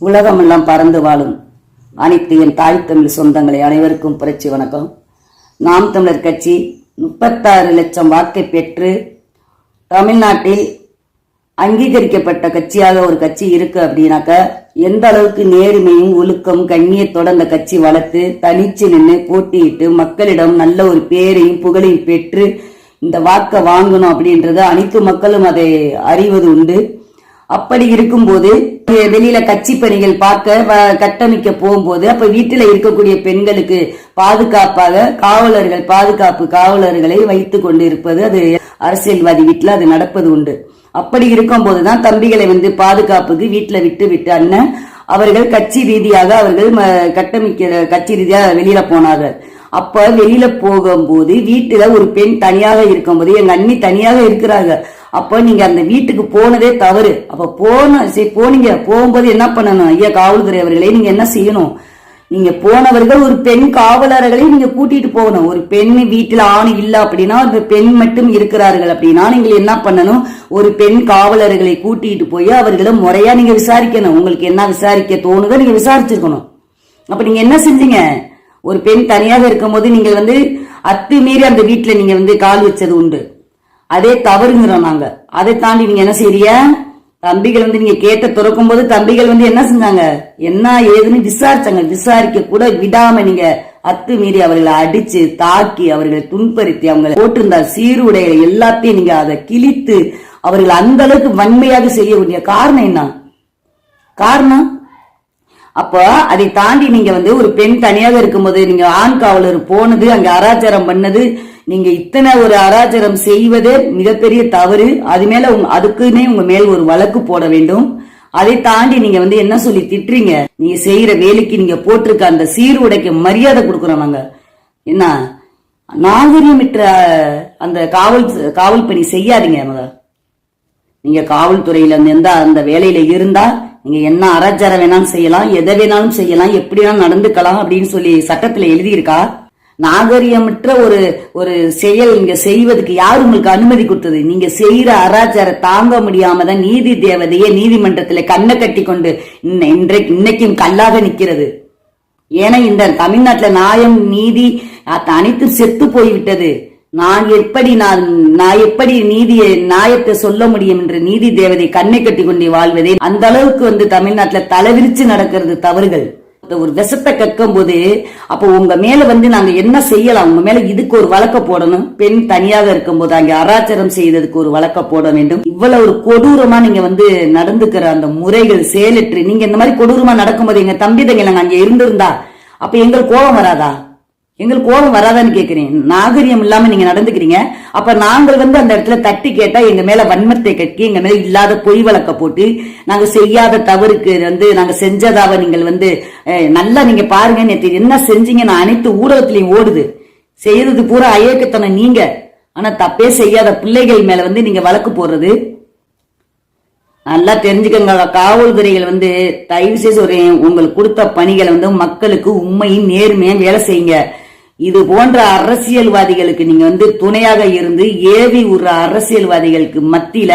உலகமெல்லாம் பறந்து வாழும். அனைத்து என் தாய் தமிழ் சொந்தங்களை அனைவருக்கும் புரட்சி வணக்கம். நாம் தமிழர் கட்சி முப்பத்தாறு லட்சம் வாக்கை பெற்று தமிழ்நாட்டில் அங்கீகரிக்கப்பட்ட கட்சியாக ஒரு கட்சி இருக்கு அப்படின்னாக்க எந்த அளவுக்கு நேர்மையும் ஒழுக்கம் கண்ணியத்தோட அந்த கட்சி வளர்த்து தனிச்சு நின்று போட்டியிட்டு மக்களிடம் நல்ல ஒரு பேரையும் புகழையும் பெற்று இந்த வாக்கை வாங்கணும் அப்படின்றது அனைத்து மக்களும் அதை அறிவது உண்டு. அப்படி இருக்கும்போது வெளியில கட்சி பணிகள் பார்க்க வ- கட்டமைக்க போகும்போது அப்ப வீட்டுல இருக்கக்கூடிய பெண்களுக்கு பாதுகாப்பாக காவலர்கள் பாதுகாப்பு காவலர்களை வைத்து கொண்டு இருப்பது அது அரசியல்வாதி வீட்டுல அது நடப்பது உண்டு. அப்படி இருக்கும்போதுதான் தம்பிகளை வந்து பாதுகாப்புக்கு வீட்டுல விட்டு விட்டு அண்ணன் அவர்கள் கட்சி ரீதியாக அவர்கள் கட்டமைக்கிற கட்சி ரீதியாக வெளியில போனார்கள் அப்ப வெளியில போகும்போது வீட்டுல ஒரு பெண் தனியாக இருக்கும்போது எங்க அண்ணி தனியாக இருக்கிறாங்க. அப்ப நீங்க அந்த வீட்டுக்கு போனதே தவறு. அப்ப போன சரி போனீங்க. போகும்போது என்ன பண்ணணும்? ஐயா காவல்துறை அவர்களே நீங்க என்ன செய்யணும்? நீங்க போனவர்கள் ஒரு பெண் காவலர்களை நீங்க கூட்டிட்டு போகணும். ஒரு பெண் வீட்டுல ஆண் இல்ல அப்படின்னா அந்த பெண் மட்டும் இருக்கிறார்கள் அப்படின்னா நீங்க என்ன பண்ணணும்? ஒரு பெண் காவலர்களை கூட்டிட்டு போய் அவர்களை முறையா நீங்க விசாரிக்கணும். உங்களுக்கு என்ன விசாரிக்க தோணுதோ நீங்க விசாரிச்சிருக்கணும். அப்ப நீங்க என்ன செஞ்சீங்க? ஒரு பெண் தனியாக இருக்கும்போது நீங்க வந்து அத்துமீறி அந்த வீட்டுல நீங்க வந்து கால் வச்சது உண்டு. அதே தவறுங்கிறோம் நாங்க. அதை தாண்டி நீங்க என்ன செய்றீங்க? தம்பிகள் வந்து நீங்க கேட்ட திறக்கும் போது தம்பிகள் வந்து என்ன செஞ்சாங்க? என்ன ஏதுன்னு விசாரிச்சாங்க. விசாரிக்க கூட விடாம நீங்க அத்துமீறி அவர்களை அடிச்சு தாக்கி அவர்களை துன்புறுத்தி அவங்களை போட்டிருந்த சீருடைய எல்லாத்தையும் நீங்க அதை கிழித்து அவர்களை அந்த அளவுக்கு வன்மையாக செய்யக்கூடிய காரணம் என்ன? காரணம்? அப்போ அதை தாண்டி நீங்க வந்து ஒரு பெண் தனியாக இருக்கும்போது நீங்க ஆண் காவலர் போனது அங்க அராச்சாரம் பண்ணது நீங்க இத்தனை ஒரு அராச்சாரம் செய்வதே மிகப்பெரிய தவறு. அது மேல உங்க அதுக்குன்னே உங்க மேல் ஒரு வழக்கு போட வேண்டும். அதை தாண்டி நீங்க வந்து என்ன சொல்லி திட்டுறீங்க? நீங்க செய்யற வேலைக்கு நீங்க போட்டிருக்க அந்த சீருடைக்கு மரியாதை கொடுக்குறோம் நாங்க என்ன? நாகரிகமிட்ட அந்த காவல் காவல் பணி செய்யாதீங்க முத நீங்க காவல்துறையில இருந்து எந்த அந்த வேலையில இருந்தா நீங்க என்ன அராச்சாரம் வேணாலும் செய்யலாம் எதை வேணாலும் செய்யலாம் எப்படி வேணாலும் நடந்துக்கலாம் அப்படின்னு சொல்லி சட்டத்துல எழுதியிருக்கா? நாகரிகமற்ற ஒரு ஒரு செயல் இங்க செய்வதற்கு யார் உங்களுக்கு அனுமதி கொடுத்தது? நீங்க செய்யற அராச்சார தாங்க முடியாம தான் நீதி தேவதையே நீதிமன்றத்துல கண்ணை கட்டி கொண்டு இன்றைக்கு இன்னைக்கும் கல்லாக நிக்கிறது ஏன்னா இந்த தமிழ்நாட்டுல நியாயம் நீதி அனைத்தும் செத்து போய்விட்டது. நான் எப்படி நான் நான் எப்படி நீதியை நியாயத்தை சொல்ல முடியும் என்று நீதி தேவதை கண்ணை கட்டி கொண்டே வாழ்வதே? அந்த அளவுக்கு வந்து தமிழ்நாட்டுல தலைவிரிச்சு நடக்கிறது தவறுகள். இந்த ஒரு விஷத்தை கக்கும் போது அப்போ உங்க மேல வந்து நாங்க என்ன செய்யலாம்? உங்க மேல இதுக்கு ஒரு வழக்க போடணும். பெண் தனியாக இருக்கும்போது அங்க அராச்சரம் செய்ததுக்கு ஒரு வழக்க போட வேண்டும். இவ்வளவு ஒரு கொடூரமா நீங்க வந்து நடந்துக்கிற அந்த முறைகள் செயலற்று நீங்க இந்த மாதிரி கொடூரமா நடக்கும்போது எங்க தம்பி தங்க நாங்க அங்க இருந்திருந்தா அப்ப எங்களுக்கு கோபம் வராதா? எங்களுக்கு கோபம் வராதான்னு கேட்குறேன் நாகரியம் இல்லாம நீங்க நடந்துக்கிறீங்க. அப்ப நாங்கள் வந்து அந்த இடத்துல தட்டி கேட்டா எங்க மேல வன்மத்தை கட்டி எங்க மேல இல்லாத பொய் வழக்க போட்டு நாங்க செய்யாத தவறுக்கு வந்து நாங்க செஞ்சதாவ நீங்கள் வந்து நல்லா நீங்க பாருங்க நேற்று என்ன செஞ்சீங்க நான் அனைத்து ஊடகத்திலையும் ஓடுது. செய்யறது பூரா அயக்கத்தனை நீங்க. ஆனா தப்பே செய்யாத பிள்ளைகள் மேல வந்து நீங்க வழக்கு போடுறது. நல்லா தெரிஞ்சுக்கங்க காவல்துறைகள் வந்து தயவு செய்து சொல்றேன் உங்களுக்கு கொடுத்த பணிகளை வந்து மக்களுக்கு உண்மையும் நேர்மையும் வேலை செய்யுங்க. இது போன்ற அரசியல்வாதிகளுக்கு நீங்க வந்து துணையாக இருந்து ஏவி விடுற அரசியல்வாதிகளுக்கு மத்தியில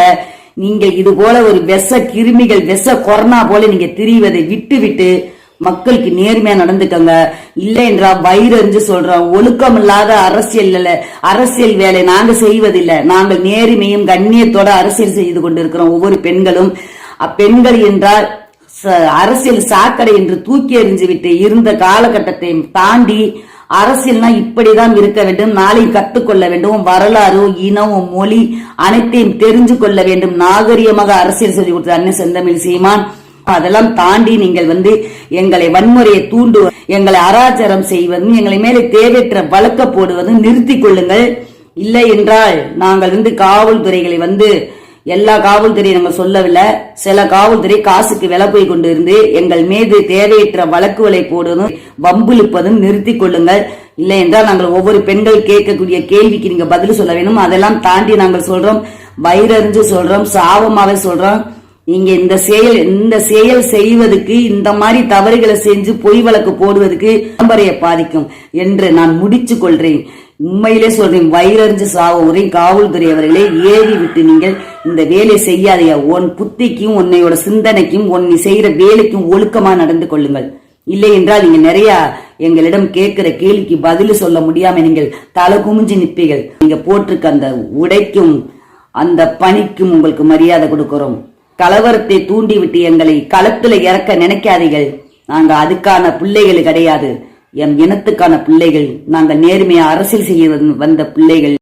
நீங்க இது போல ஒரு விஷ கிருமிகள் விஷ கொரோனா போல நீங்க திரிவதை விட்டு விட்டு மக்களுக்கு நேர்மையா நடந்துக்கங்க. இல்லை என்றா வயிறறிஞ்சு சொல்றோம். ஒழுக்கம் இல்லாத அரசியல் அரசியல் வேலை நாங்க செய்வதில்லை. நாங்கள் நேர்மையும் கண்ணியத்தோட அரசியல் செய்து கொண்டிருக்கிறோம். ஒவ்வொரு பெண்களும். அப்பெண்கள் என்றால் ச- அரசியல் சாக்கடை என்று தூக்கி எறிஞ்சு விட்டு இருந்த காலகட்டத்தை தாண்டி அரசியல்னா இப்படிதான் இருக்க வேண்டும் நாளை கற்றுக்கொள்ள வேண்டும் வரலாறு இனம் மொழி அனைத்தையும் தெரிஞ்சு கொள்ள வேண்டும். நாகரிகமாக அரசியல் சொல்லி கொடுத்த அண்ணன் செந்தமிழ் சீமான். அதெல்லாம் தாண்டி நீங்கள் வந்து எங்களை வன்முறையை தூண்டு எங்களை அராச்சாரம் செய்வதும் எங்களை மேலே தேவையற்ற வழக்க போடுவதும் நிறுத்திக் கொள்ளுங்கள். இல்லை என்றால் நாங்கள் வந்து காவல்துறைகளை வந்து எல்லா காவல்துறையும் நாங்கள் சொல்லவில்லை. சில காவல்துறை காசுக்கு விலை போய் கொண்டு இருந்து எங்கள் மீது தேவையற்ற வழக்குகளை போடுவதும் வம்புழுப்பதும் நிறுத்தி கொள்ளுங்கள். இல்லை என்றால் நாங்கள் ஒவ்வொரு பெண்கள் கேட்கக்கூடிய கேள்விக்கு நீங்க பதில் சொல்ல வேணும். அதெல்லாம் தாண்டி நாங்கள் சொல்றோம். வயிறறிஞ்சு சொல்றோம். சாபமாவே சொல்றோம். நீங்க இந்த செயல் இந்த செயல் செய்வதற்கு இந்த மாதிரி தவறுகளை செஞ்சு பொய் வழக்கு போடுவதற்கு பரம்பரையை பாதிக்கும் என்று நான் முடிச்சு கொள்றேன். உண்மையிலே சொல்றேன் வயிறறிஞ்சு சாவ ஒரே காவல்துறை அவர்களே ஏறி விட்டு நீங்கள் இந்த வேலை செய்யாதையா? உன் புத்திக்கும் உன்னையோட சிந்தனைக்கும் உன் நீ செய்யற வேலைக்கும் ஒழுக்கமா நடந்து கொள்ளுங்கள். இல்லை என்றால் நீங்க நிறைய எங்களிடம் கேட்கிற கேள்விக்கு பதில் சொல்ல முடியாம நீங்கள் தலை குமிஞ்சு நிற்பீர்கள். நீங்க போட்டிருக்க அந்த உடைக்கும் அந்த பணிக்கும் உங்களுக்கு மரியாதை கொடுக்கிறோம். கலவரத்தை தூண்டிவிட்டு எங்களை களத்துல இறக்க நினைக்காதீர்கள். நாங்க அதுக்கான பிள்ளைகள் கிடையாது. எம் இனத்துக்கான பிள்ளைகள் நாங்கள் நேர்மையா அரசியல் செய்ய வந்த பிள்ளைகள்.